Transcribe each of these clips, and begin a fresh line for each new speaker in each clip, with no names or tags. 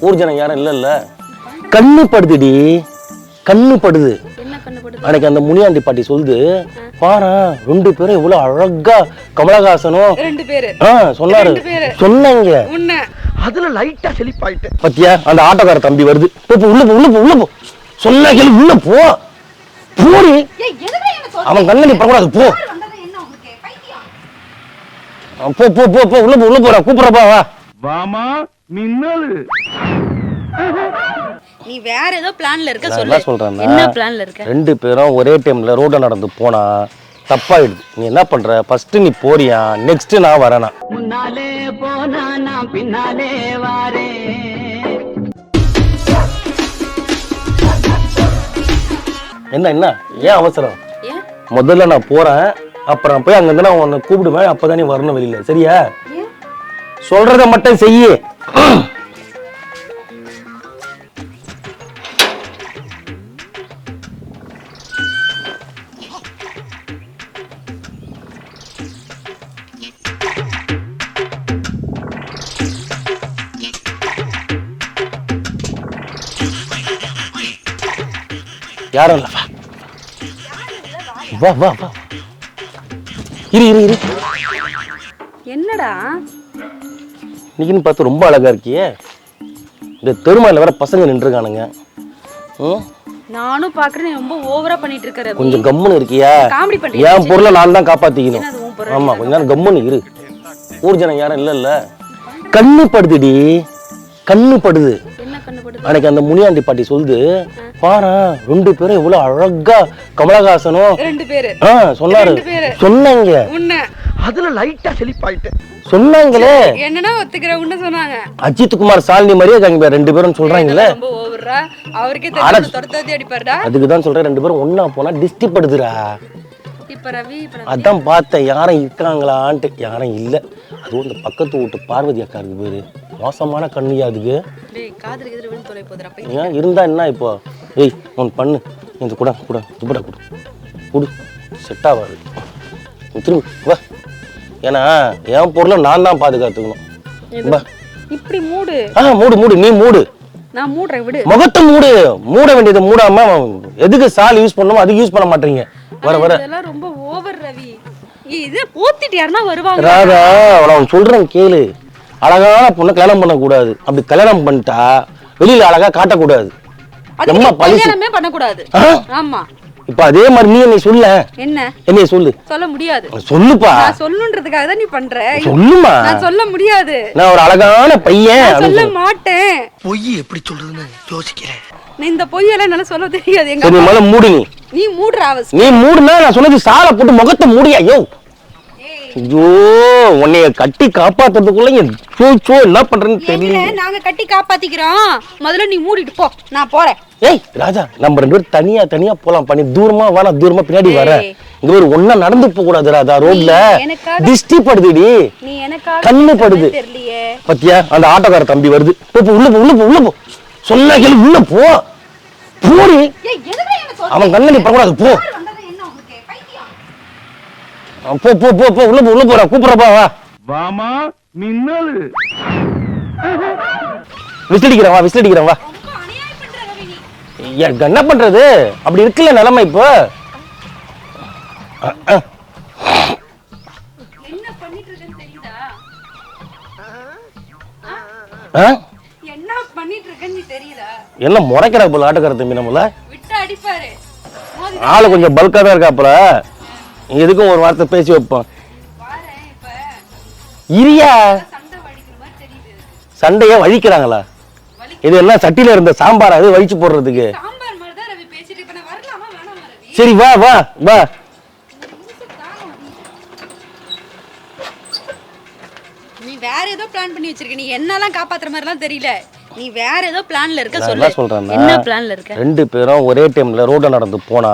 ஊர் ஜனம் யாரும் இல்லைல்ல கண்ணு படுதுடி. கண்ணு படுது. அன்னைக்கு அந்த முனியாண்டி பாட்டி சொல்லுது பாரு ரெண்டு பேரும் இவ்வளவு அழகா கமலஹாசனும்
ரெண்டு பேரு.
சொன்னாரு.
ரெண்டு பேரு.
சொன்னாங்க.
உன்ன.
அதுல லைட்டா செழிப்பாயிட்டேன்
பத்தியா? அந்த ஆட்டோக்கார தம்பி வருது. போ, போ, உள்ள போ உள்ள போ உள்ள போ. சொன்னா கேளு உள்ள போ. போடி. அவன் கண்ணடி படக்கூடாது போ.
வந்தது? என்ன உங்களுக்கு பைத்தியம்.
ஆ, போ போ போ போ உள்ள போ உள்ள போறா கூப்பிடுறப்பா வா.
வாமா மின்னல்.
நீ வேற ஏதோ பிளான்ல இருக்க சொல்லு.
என்ன சொல்றேன்னா
என்ன பிளான்ல இருக்க?
ரெண்டு பேரும் ஒரே டைம்ல ரோட்ல நடந்து போனா தப்பாயிடுது. நீ என்ன பண்ற? ஃபர்ஸ்ட் நீ போறியா? நெக்ஸ்ட் நான் வரேனா?
முன்னாலே போனா நான் பின்னாலே வாரேன்.
என்ன என்ன? ஏன் அவசரம்? முதல்ல நான் போறேன் அப்புறம் போய் அங்க இருந்து நான் உன்னை கூப்பிடுவேன் அப்பதான் நீ வரணும் வெளியில. சரியா? சொல்றத மட்டும் செய்யு. யாரும் இல்ல வா. வா வா இரு இரு இரு.
என்னடா?
இன்னைக்குன்னு பார்த்து ரொம்ப அழகா இருக்கியே. இந்த தெருமாயில வேற பசங்க நின்றுருக்கானுங்க.
நானும் பாக்குறேன் ரொம்ப ஓவரா பண்ணிட்டு இருக்க ரவி.
கொஞ்சம் கம்முன்னு இருக்கியா?
காமெடி பண்றியா
என் பொருளை நான் தான் காப்பாத்திக்கணும் ஆமா கொஞ்ச நேரம் கம்முன்னு இரு. ஊர் ஜனம் யாரும் இல்லைல்ல. கண்ணு படுதுடி கண்ணு படுது அன்னைக்கு அந்த முனியாண்டி பாட்டி சொல்லுது பாரு ரெண்டு பேரும் இவ்வளவு அழகா கமலஹாசனும்
ரெண்டு பேரு.
சொன்னாரு.
ரெண்டு பேரு.
சொன்னாங்க.
உன்ன.
அதுல லைட்டா செழிப்பாயிட்டேன்
சொன்னாங்களே.
என்னன்னா ஒத்துக்கிற உன்ன சொன்னாங்க.
அஜித் குமார் சாலினி மாதிரியே இருக்காங்க ரெண்டு பேரும் சொல்றாங்கல்ல
அவருக்கே
அதுக்கு தான் சொல்றேன் ரெண்டு பேரும் ஒண்ணா போனா டிஸ்டி படுதுடா
இப்ப ரவி இப்ப ரவி.
அதான் பார்த்தேன் யாரும் இருக்காங்களான்ட்டு யாரும் இல்ல. அதுவும் இந்த பக்கத்து வீட்டு பார்வதி அக்கா இருக்கு பேரு. மோசமான கண்ணியா அதுக்கு.
காதுல எதிர விழுந்து தொலை போய்
ஏன் இருந்தா என்ன இப்போ? ஏய் ஒன்று பண்ணு. இந்த கூட கூட துப்படா கொடு கொடு. செட் ஆகாது. திரும்ப. வா. ஏன்னா என் பொருளை நான் தான் பாதுகாத்துக்கணும். வா.
இப்படி மூடு.
ஆ மூடு மூடு. நீ மூடு.
நான் மூடுறேன் விடு.
முகத்தை மூடு. மூட வேண்டியதை மூடாம எதுக்கு சால் யூஸ் பண்ணணுமோ அதுக்கு யூஸ் பண்ண மாட்டீங்க. வர வர.
இதெல்லாம் ரொம்ப ஓவர் ரவி. இது போத்திட்டு யாருன்னா வருவாங்க.
ராதா நான் சொல்றேன் கேளு. அழகான பொண்ணை கல்யாணம் பண்ணக்கூடாது. அப்படி கல்யாணம் பண்ணிட்டா வெளியில அழகா காட்டக்கூடாது.
நீ
பழசு
பண்ணக்கூடாது? ஆமா.
இப்ப அதே மாதிரி நீ என்னை சொல்ல.
என்ன?
என்னைய சொல்லு.
சொல்ல முடியாது.
சொல்லுப்பா.
நான் சொல்லணுன்றதுக்காக தான் நீ பண்ற.
சொல்லுமா.
நான் சொல்ல முடியாது.
நான் ஒரு அழகான பையன்
சொல்ல. மாட்டேன்.
பொய் எப்படி சொல்றதுன்னு யோசிக்கிறேன்.
நீ இந்த பொய்யெல்லாம் என்னால சொல்ல தெரியாது. எங்க
நீ மூடு நீ.
நீ மூடுற அவஸ்
நீ மூடுனா நான் சொன்னது சாலை போட்டு முகத்தை மூடியா ஐயோ. ஐயோ உன்னைய கட்டி காப்பாத்துறதுக்குள்ள சோ சோ என்ன பண்றேன்னு தெரியல.
நாங்க கட்டி காப்பாத்திக்கிறோம். முதல்ல நீ மூடிட்டு போ. நான் போறேன்.
ஏய் ராஜா நம்ம ரெண்டு பேரும் தனியா தனியா போலாம். பண்ணி தூரமா வா நான் தூரமா பின்னாடி
ஏய்.
இங்க ஒரு ஒண்ணா நடந்து போக கூடாது ராதா ரோட்ல. திஷ்டி படுதுடி.
நீ எனக்காக
கண்ணு படுது. பத்தியா அந்த ஆட்டோக்கார தம்பி வருது. போ போ, உள்ள போ உள்ள போ உள்ள போ. சொன்னா கேளு உள்ள போ. போடி. அவன் கண்ணடி படக்கூடாது போ
வந்தது என்ன உங்களுக்கு பைத்தியம்
ஆ, போ போ போ போ உள்ள போ உள்ள போறா கூப்பிடுறப்பா வா.
வாமா மின்னல்
விசிலடிக்கிறேன் வா விசிலடிக்கிறேன் வா. என்ன பண்றது? அப்படி இருக்குல்ல நிலைமை இப்போ.
என்ன பண்ணிட்டு இருக்கேன்னு தெரியுதா?
ஆ?
என்ன பண்ணிட்டு இருக்கேன்னு நீ தெரியுதா
என்ன முறைக்கிற போல ஆட்டக்கார தம்பி நம்மள? ஆளு கொஞ்சம் பல்கா தான் இருக்காப்புல எதுக்கும் ஒரு வார்த்தை பேசி வைப்போம். இரியா.
மாதிரி
சண்டையே வழிக்கிறாங்களா? இது என்ன சட்டியில இருந்த சாம்பார் அது வழிச்சு போடுறதுக்கு?
மாதிரி
சரி வா வா வா.
நீ வேற ஏதோ பிளான் பண்ணி வச்சிருக்க. நீ என்னெல்லாம் காப்பாத்துற மாதிரிலாம் தெரியல. நீ வேற ஏதோ பிளான்ல இருக்க சொல்லு.
என்ன சொல்றேன்னா
என்ன பிளான்ல இருக்க?
ரெண்டு பேரும் ஒரே டைம்ல ரோட்ல நடந்து போனா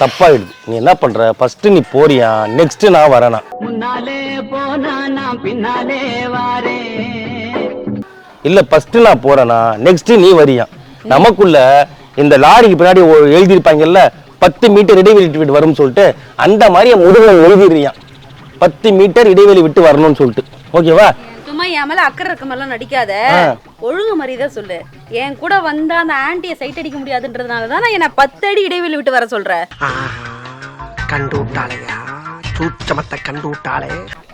தப்பாயிடுது. நீ என்ன பண்ற? ஃபர்ஸ்ட் நீ போறியா? நெக்ஸ்ட் நான் வரேனா?
முன்னாலே போனா நான் பின்னாலே
இல்ல ஃபர்ஸ்ட் நான் போறேனா? நெக்ஸ்ட் நீ வரியா? நமக்குள்ள இந்த லாரிக்கு பின்னாடி எழுதியிருப்பாங்கல்ல பத்து மீட்டர் இடைவெளி விட்டு வரும்னு சொல்லிட்டு அந்த மாதிரி முதுகில் எழுதிடுறியான் பத்து மீட்டர் இடைவெளி விட்டு வரணும்னு சொல்லிட்டு. ஓகேவா
சும்மா என் மேல அக்கறை இருக்க மாதிரிலாம் நடிக்காத. ஒழுங்கு மரியாதை சொல்லு. என் கூட வந்தா அந்த ஆன்ட்டியை சைட் அடிக்க முடியாதுன்றதுனால தான் நான் என்ன பத்து அடி இடைவெளி விட்டு வர சொல்றேன்
கண்டு விட்டாளையா சூச்சமத்தை கண்டு விட்டாளே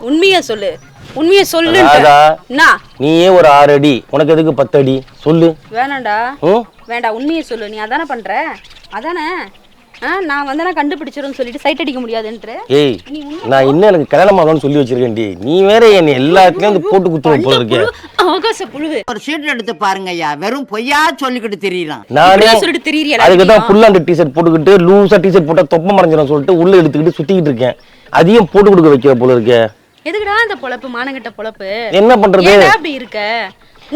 உண்மையை சொல்லு. உண்மையை சொல்லு
நீயே ஒரு ஆறு அடி. உனக்கு எதுக்கு பத்து அடி? சொல்லு.
வேணாம்டா.
ம்?
வேண்டாம் உண்மையை சொல்லு. நீ அதானே பண்ற? அதானே? நான் வந்தா சொல்லிட்டு சொல்லிட்டு சைட் அடிக்க முடியாதுன்ற
ஏய் நான் இன்னும் எனக்கு கல்யாணம் ஆகணும்னு சொல்லி வச்சிருக்கேன்டி நீ வேற என்னை எல்லாத்துலயும் வந்து போட்டு குத்துவோம் போல இருக்கே.
ஆகாச புழுவு
ஒரு சீட் எடுத்து பாருங்க ஐயா வெறும் பொய்யா சொல்லிக்கிட்டு தெரியலாம்.
நானே
இப்படியா சொல்லிட்டு திரியிறியா
அதுக்கு தான்? ஃபுல் ஹேண்ட் டிஷர்ட் போட்டுக்கிட்டு லூசா டிஷர்ட் போட்டா தொப்பை சொல்லிட்டு உள்ள எடுத்துக்கிட்டு சுத்திக்கிட்டு இருக்கேன். அதையும் போட்டு கொடுக்க வைக்கிற போல இருக்கே.
எதுக்குடா இந்த பொழப்பு மானங்கிட்ட பொழப்பு?
என்ன பண்றது?
அப்படி இருக்க?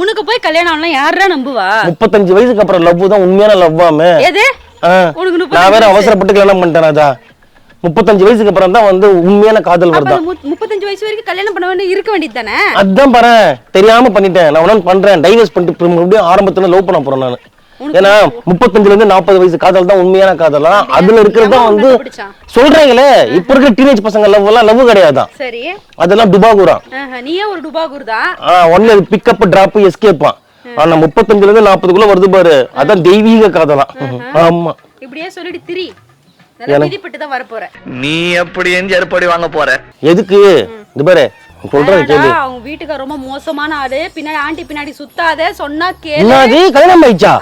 உனக்கு போய் கல்யாணம் ஆகலாம் யாரா நம்புவா?
முப்பத்தஞ்சு வயசுக்கு அப்புறம் லவ் தான் உண்மையான லவ்வாமே
எது?
நான் வேற. அவசரப்பட்டு கல்யாணம் பண்ணிட்டேன் ராஜா. முப்பத்தஞ்சு வயசுக்கு அப்புறம் தான் வந்து உண்மையான காதல் வருதா
முப்பத்தஞ்சு வயசு வரைக்கும் கல்யாணம் பண்ண வேண்டிய இருக்க வேண்டியது தானே?
அதான் பாரு தெரியாம பண்ணிட்டேன். நான் உடனே பண்றேன். டைவர்ஸ் பண்ணிட்டு மறுபடியும் ஆரம்பத்துல லவ் பண்ண போறேன் நான். ஏன்னா முப்பத்தஞ்சுல இருந்து நாற்பது வயசு காதல் தான் உண்மையான காதலா. அதுல இருக்கிறது தான் வந்து? சொல்றாங்களே இப்ப இருக்கிற டீனேஜ் பசங்க லவ் எல்லாம் லவ் கிடையாதான். அதெல்லாம் துபாகூரா.
ஆஹா, நீயே ஒரு டுபாகூர் தான்.
ஒன்னு பிக்கப் டிராப் எஸ்கேப்பான் ஆனா முப்பத்தஞ்சுல இருந்து நாற்பதுக்குள்ள வருது பாரு. அதான் தெய்வீக காதலாம் ஆமா.
இப்படியே சொல்லிட்டு திரி.
நீ எப்படி எந்த ஏற்பாடு வாங்க போற?
எதுக்கு? இது பாரு. கேளு.
ஆனாடா, அவங்க வீட்டுக்கு ரொம்ப மோசமான ஆளு. பின்னாடி ஆண்டி பின்னாடி சுத்தாத சொன்னா கேளு.
கல்யாணம் ஆயிடுச்சா?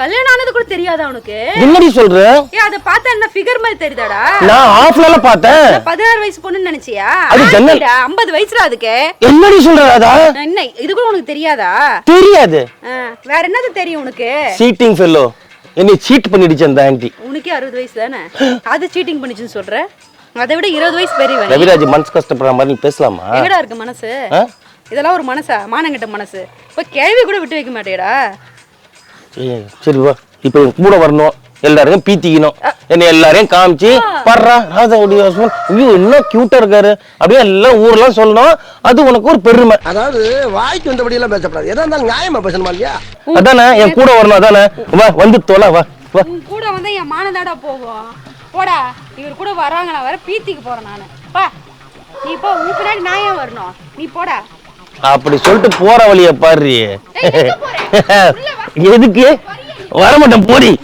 கல்யாணம் ஆனது கூட தெரியாதா உனக்கு?
என்னடி சொல்ற?
ஏ அத பார்த்தா என்ன ஃபிகர் மாதிரி தெரியுதாடா?
நான் ஆஃப்ல பார்த்தேன்.
பதினாறு வயசு பொண்ணுன்னு நினைச்சியா?
அது ஜன்னல்.
ஆண்டிடா, ஐம்பது வயசுல அதுக்கு.
என்னடி சொல்ற ராதா
என்ன இது கூட உனக்கு தெரியாதா?
தெரியாது.
வேற என்னது தெரியும் உனக்கு?
சீட்டிங் ஃபெல்லோ என்னை சீட் பண்ணிடுச்சு அந்த ஆன்ட்டி
உனக்கே அறுபது வயசு தானே? அது சீட்டிங் பண்ணிச்சுன்னு சொல்ற? அதை விட இருபது வயசு பெரியவன்.
ரவிராஜ் மனசு கஷ்டப்படுற மாதிரி நீ பேசலாமா?
எங்கடா இருக்கு மனசு? இதெல்லாம் ஒரு மனசா? மானங்கிட்ட மனசு. இப்ப கேள்வி கூட விட்டு வைக்க மாட்டேடா.
சரி வா. இப்போ கூட வரணும். எல்லாரையும் பீத்திக்கணும். என்னை எல்லாரையும் காமிச்சு பர்றா ராஜாவுடைய ஹஸ்பண்ட். ஐயோ என்ன கியூட்டா இருக்காரு. அப்படியே எல்லாம் ஊர்லாம் சொல்லணும். அது உனக்கு ஒரு பெருமை.
அதாவது வாய்க்கு வந்தபடி எல்லாம் பேசப்படாது. எதா இருந்தாலும் நியாயமா பேசணுமா இல்லையா?
அதானே என் கூட வரணும் அதானே. வா வந்து தோல வா வா.
கூட வந்து என் மானதாடா போகும் போடா இவர் கூட வராங்க நான் வர பீத்திக்கு போறேன் நானு. பா நீ போ உன் பின்னாடி நான் ஏன் வரணும்? நீ போடா.
அப்படி சொல்லிட்டு போற வழிய பாரு. எதுக்கு? வரமாட்டேன் போடி.